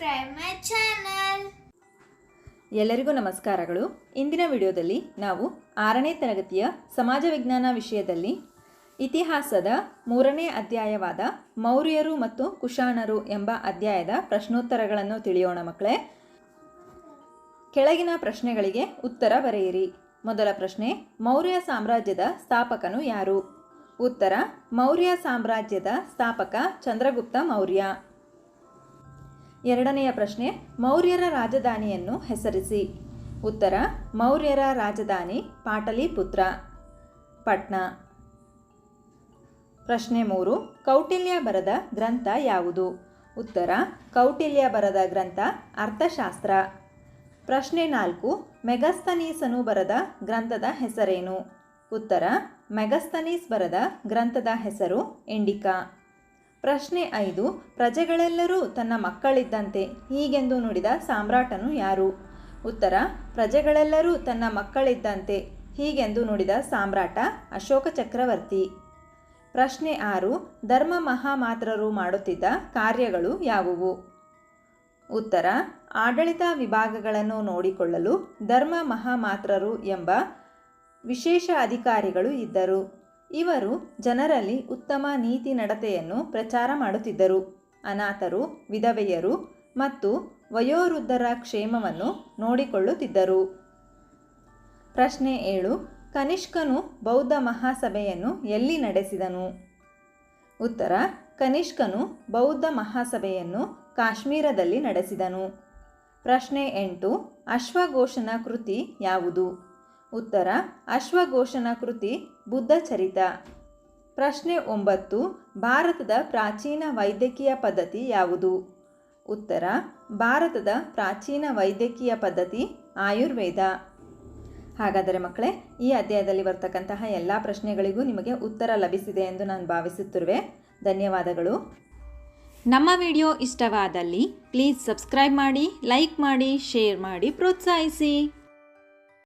subscribe my channel ಎಲ್ಲರಿಗೂ ನಮಸ್ಕಾರಗಳು. ಇಂದಿನ ವಿಡಿಯೋದಲ್ಲಿ ನಾವು ಆರನೇ ತರಗತಿಯ ಸಮಾಜ ವಿಜ್ಞಾನ ವಿಷಯದಲ್ಲಿ ಇತಿಹಾಸದ ಮೂರನೇ ಅಧ್ಯಾಯವಾದ ಮೌರ್ಯರು ಮತ್ತು ಕುಶಾಣರು ಎಂಬ ಅಧ್ಯಾಯದ ಪ್ರಶ್ನೋತ್ತರಗಳನ್ನು ತಿಳಿಯೋಣ ಮಕ್ಕಳೇ. ಕೆಳಗಿನ ಪ್ರಶ್ನೆಗಳಿಗೆ ಉತ್ತರ ಬರೆಯಿರಿ. ಮೊದಲ ಪ್ರಶ್ನೆ, ಮೌರ್ಯ ಸಾಮ್ರಾಜ್ಯದ ಸ್ಥಾಪಕನು ಯಾರು? ಉತ್ತರ, ಮೌರ್ಯ ಸಾಮ್ರಾಜ್ಯದ ಸ್ಥಾಪಕ ಚಂದ್ರಗುಪ್ತ ಮೌರ್ಯ. ಎರಡನೆಯ ಪ್ರಶ್ನೆ, ಮೌರ್ಯರ ರಾಜಧಾನಿಯನ್ನು ಹೆಸರಿಸಿ. ಉತ್ತರ, ಮೌರ್ಯರ ರಾಜಧಾನಿ ಪಾಟಲಿಪುತ್ರ, ಪಟ್ನಾ. ಪ್ರಶ್ನೆ ಮೂರು, ಕೌಟಿಲ್ಯ ಬರದ ಗ್ರಂಥ ಯಾವುದು? ಉತ್ತರ, ಕೌಟಿಲ್ಯ ಬರದ ಗ್ರಂಥ, ಅರ್ಥಶಾಸ್ತ್ರ. ಪ್ರಶ್ನೆ ನಾಲ್ಕು, ಮೆಗಸ್ತನೀಸನು ಬರದ ಗ್ರಂಥದ ಹೆಸರೇನು? ಉತ್ತರ, ಮೆಗಸ್ತನೀಸ್ ಬರದ ಗ್ರಂಥದ ಹೆಸರು ಇಂಡಿಕಾ. ಪ್ರಶ್ನೆ ಐದು, ಪ್ರಜೆಗಳೆಲ್ಲರೂ ತನ್ನ ಮಕ್ಕಳಿದ್ದಂತೆ ಹೀಗೆಂದು ನುಡಿದ ಸಾಮ್ರಾಟನು ಯಾರು? ಉತ್ತರ, ಪ್ರಜೆಗಳೆಲ್ಲರೂ ತನ್ನ ಮಕ್ಕಳಿದ್ದಂತೆ ಹೀಗೆಂದು ನುಡಿದ ಸಾಮ್ರಾಟ ಅಶೋಕ ಚಕ್ರವರ್ತಿ. ಪ್ರಶ್ನೆ ಆರು, ಧರ್ಮ ಮಹಾಮಾತ್ರರು ಮಾಡುತ್ತಿದ್ದ ಕಾರ್ಯಗಳು ಯಾವುವು? ಉತ್ತರ, ಆಡಳಿತ ವಿಭಾಗಗಳನ್ನು ನೋಡಿಕೊಳ್ಳಲು ಧರ್ಮ ಮಹಾಮಾತ್ರರು ಎಂಬ ವಿಶೇಷ ಅಧಿಕಾರಿಗಳು ಇದ್ದರು. ಇವರು ಜನರಲ್ಲಿ ಉತ್ತಮ ನೀತಿ ನಡತೆಯನ್ನು ಪ್ರಚಾರ ಮಾಡುತ್ತಿದ್ದರು. ಅನಾಥರು, ವಿಧವೆಯರು ಮತ್ತು ವಯೋವೃದ್ಧರ ಕ್ಷೇಮವನ್ನು ನೋಡಿಕೊಳ್ಳುತ್ತಿದ್ದರು. ಪ್ರಶ್ನೆ ಏಳು, ಕನಿಷ್ಕನು ಬೌದ್ಧ ಮಹಾಸಭೆಯನ್ನು ಎಲ್ಲಿ ನಡೆಸಿದನು? ಉತ್ತರ, ಕನಿಷ್ಕನು ಬೌದ್ಧ ಮಹಾಸಭೆಯನ್ನು ಕಾಶ್ಮೀರದಲ್ಲಿ ನಡೆಸಿದನು. ಪ್ರಶ್ನೆ ಎಂಟು, ಅಶ್ವಘೋಷನ ಕೃತಿ ಯಾವುದು? ಉತ್ತರ, ಅಶ್ವಘೋಷನ ಕೃತಿ, ಬುದ್ಧ ಚರಿತ. ಪ್ರಶ್ನೆ ಒಂಬತ್ತು, ಭಾರತದ ಪ್ರಾಚೀನ ವೈದ್ಯಕೀಯ ಪದ್ಧತಿ ಯಾವುದು? ಉತ್ತರ, ಭಾರತದ ಪ್ರಾಚೀನ ವೈದ್ಯಕೀಯ ಪದ್ಧತಿ, ಆಯುರ್ವೇದ. ಹಾಗಾದರೆ ಮಕ್ಕಳೇ, ಈ ಅಧ್ಯಾಯದಲ್ಲಿ ಬರ್ತಕ್ಕಂತಹ ಎಲ್ಲ ಪ್ರಶ್ನೆಗಳಿಗೂ ನಿಮಗೆ ಉತ್ತರ ಲಭಿಸಿದೆ ಎಂದು ನಾನು ಭಾವಿಸುತ್ತಿರುವೆ. ಧನ್ಯವಾದಗಳು. ನಮ್ಮ ವಿಡಿಯೋ ಇಷ್ಟವಾದಲ್ಲಿ, ಪ್ಲೀಸ್ ಸಬ್ಸ್ಕ್ರೈಬ್ ಮಾಡಿ, ಲೈಕ್ ಮಾಡಿ, ಶೇರ್ ಮಾಡಿ, ಪ್ರೋತ್ಸಾಹಿಸಿ.